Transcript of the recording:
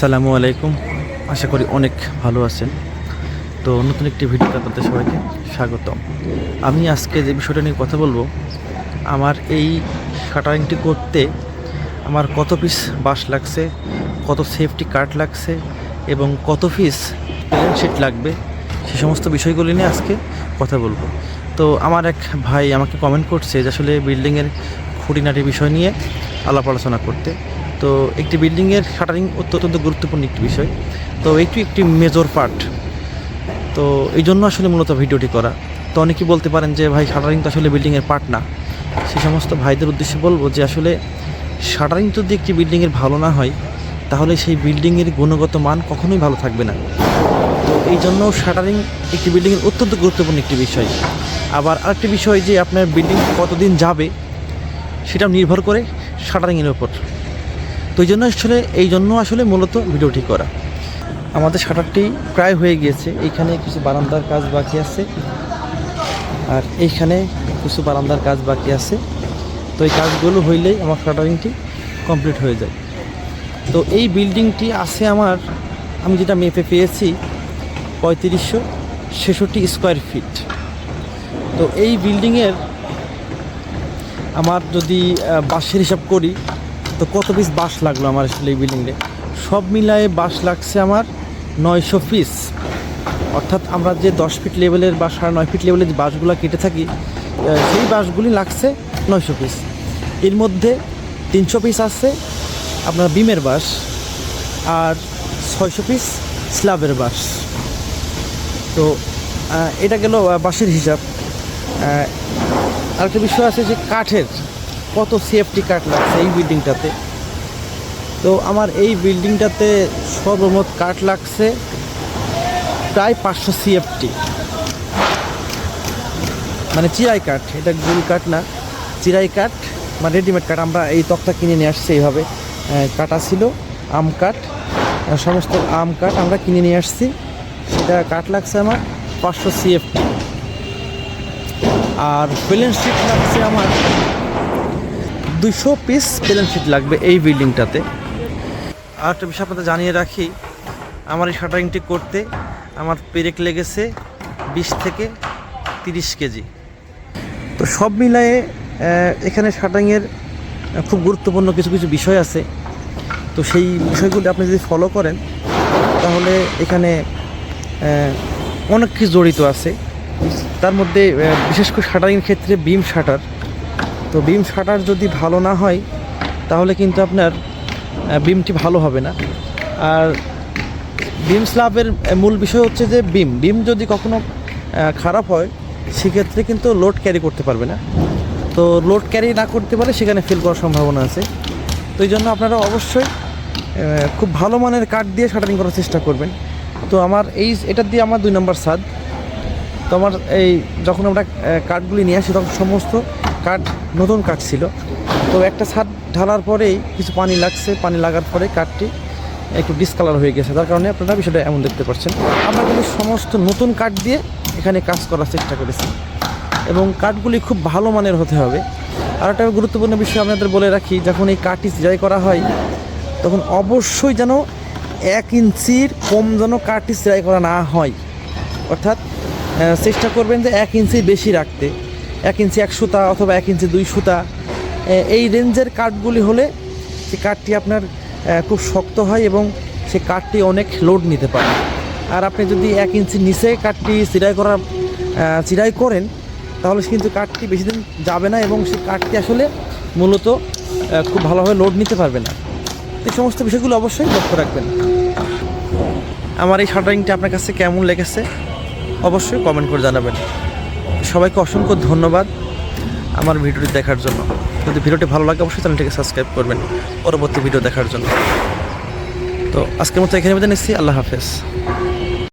সালামু আলাইকুম। আশা করি অনেক ভালো আছেন। তো নতুন একটি ভিডিওতে আপনাদের সবাইকে স্বাগতম। আমি আজকে যে বিষয়টা নিয়ে কথা বলব, আমার এই শাটারিংটি করতে আমার কত পিস বাঁশ লাগছে, কত সেফটি কার্ড লাগছে এবং কত পিস প্লেন শিট লাগবে, সে সমস্ত বিষয়গুলি নিয়ে আজকে কথা বলব। তো আমার এক ভাই আমাকে কমেন্ট করছে যে আসলে বিল্ডিংয়ের খুঁটিনাটি বিষয় নিয়ে আলাপ আলোচনা করতে। তো একটি বিল্ডিংয়ের শাটারিং অত্যন্ত গুরুত্বপূর্ণ একটি বিষয়। তো এটি একটি মেজর পার্ট তো এই জন্য আসলে মূলত ভিডিওটি করা। তো অনেকেই বলতে পারেন যে, ভাই শাটারিং তো আসলে বিল্ডিংয়ের পার্ট না। সে সমস্ত ভাইদের উদ্দেশ্যে বলব যে, আসলে শাটারিং যদি একটি বিল্ডিংয়ের ভালো না হয়, তাহলে সেই বিল্ডিংয়ের গুণগত মান কখনোই ভালো থাকবে না। তো এই জন্য শাটারিং একটি বিল্ডিংয়ের অত্যন্ত গুরুত্বপূর্ণ একটি বিষয়। আবার আরেকটি বিষয় যে, আপনার বিল্ডিং কতদিন যাবে সেটা নির্ভর করে শাটারিংয়ের ওপর তো এই জন্য আসলে, এই জন্য আসলে মূলত ভিডিওটি করা। আমাদের শাটারটি প্রায় হয়ে গিয়েছে। এইখানে কিছু বারান্দার কাজ বাকি আছে। আর এইখানে কিছু বারান্দার কাজ বাকি আছে। তো এই কাজগুলো হইলেই আমার শাটারিংটি কমপ্লিট হয়ে যায়। তো এই বিল্ডিংটি আছে আমার, আমি যেটা মেপে পেয়েছি, পঁয়ত্রিশশো ছেষট্টি স্কোয়ার ফিট। তো এই বিল্ডিংয়ের, আমার যদি বাঁশের হিসাব করি তো কত পিস বাঁশ লাগল আমার আসলে এই বিল্ডিংয়ে সব মিলায়ে বাঁশ লাগছে আমার নয়শো পিস অর্থাৎ আমরা যে দশ ফিট লেভেলের বা সাড়ে নয় ফিট লেভেলের যে বাঁশগুলো কেটে থাকি সেই বাঁশগুলি লাগছে নয়শো পিস এর মধ্যে তিনশো পিস আছে আপনার বিমের বাঁশ আর ছয়শো পিস স্ল্যাবের বাঁশ। তো এটা গেল বাঁশের হিসাব। আরেকটা বিষয় আছে যে কাঠের কত সেফটি কাঠ লাগছে এই বিল্ডিংটাতে তো আমার এই বিল্ডিংটাতে সর্বমোট কাঠ লাগছে প্রায় পাঁচশো সিএফটি মানে চিরাই কাঠ এটা গুল কাঠ না, চিরাই কাঠ মানে রেডিমেড কাঠ আমরা এই তক্তা কিনে নিয়ে আসছি এইভাবে। কাটা ছিল আম কাঠ সমস্ত আম কাঠ আমরা কিনে নিয়ে আসছি। সেটা কাঠ লাগছে আমার পাঁচশো সিএফটি আর প্লেন শিট লাগছে আমার দুশো পিস প্লেন শিট লাগবে এই বিল্ডিংটাতে আর একটা বিষয় আপনাদের জানিয়ে রাখি, আমার এই শাটারিংটি করতে আমার পেরেক লেগেছে বিশ থেকে তিরিশ কেজি। তো সব মিলায়ে এখানে শাটারিংয়ের খুব গুরুত্বপূর্ণ কিছু কিছু বিষয় আছে। তো সেই বিষয়গুলি আপনি যদি ফলো করেন, তাহলে এখানে অনেক কিছু জড়িত আছে। তার মধ্যে বিশেষ করে শাটারিংয়ের ক্ষেত্রে বিম শাটার তো বিম শাটার যদি ভালো না হয়, তাহলে কিন্তু আপনার বিমটি ভালো হবে না। আর বিম স্ল্যাবের মূল বিষয় হচ্ছে যে বিম বিম যদি কখনো খারাপ হয়, সেক্ষেত্রে কিন্তু লোড ক্যারি করতে পারবে না। তো লোড ক্যারি না করতে পারে, সেখানে ফেল করার সম্ভাবনা আছে। তো এই জন্য আপনারা অবশ্যই খুব ভালো মানের কাঠ দিয়ে শাটারিং করার চেষ্টা করবেন। তো আমার এই, এটা দিয়ে আমার দুই নম্বর স্বাদ তো আমার এই, যখন আমরা কাঠগুলি নিয়ে আসি, তখন সমস্ত কাঠ, নতুন কাঠ ছিল। তো একটা ছাদ ঢালার পরেই কিছু পানি লাগছে, পানি লাগার পরে কাঠটি একটু ডিসকালার হয়ে গেছে। তার কারণে আপনারা বিষয়টা এমন দেখতে পাচ্ছেন। আমরা কিন্তু সমস্ত নতুন কাঠ দিয়ে এখানে কাজ করার চেষ্টা করেছি। এবং কাঠগুলি খুব ভালো মানের হতে হবে। আর একটা গুরুত্বপূর্ণ বিষয় আপনাদের বলে রাখি, যখন এই কাঠটি সিজাই করা হয়, তখন অবশ্যই যেন এক ইঞ্চির কম যেন কাঠটি সিলাই করা না হয়। অর্থাৎ চেষ্টা করবেন যে এক ইঞ্চি বেশি রাখতে। এক ইঞ্চি এক সুতা অথবা এক ইঞ্চি দুই সুতা। এই রেঞ্জের কাঠগুলি হলে সে কাঠটি আপনার খুব শক্ত হয় এবং সে কাঠটি অনেক লোড নিতে পারে। আর আপনি যদি এক ইঞ্চি নিচে কাঠটি চিরাই করা চিরাই করেন, তাহলে কিন্তু কাঠটি বেশি দিন যাবে না এবং সেই কাঠটি আসলে মূলত খুব ভালোভাবে লোড নিতে পারবে না। এই সমস্ত বিষয়গুলো অবশ্যই লক্ষ্য রাখবেন। আমার এই শাটারিংটা আপনার কাছে কেমন লেগেছে, অবশ্যই কমেন্ট করে জানাবেন। সবাইকে অসংখ্য ধন্যবাদ আমার ভিডিওটি দেখার জন্য। যদি ভিডিওটি ভালো লাগে, অবশ্যই চ্যানেলটিকে সাবস্ক্রাইব করবেন পরবর্তী ভিডিও দেখার জন্য। তো আজকের মতো এখানে বেঁধে নিচ্ছি। আল্লাহ হাফেজ।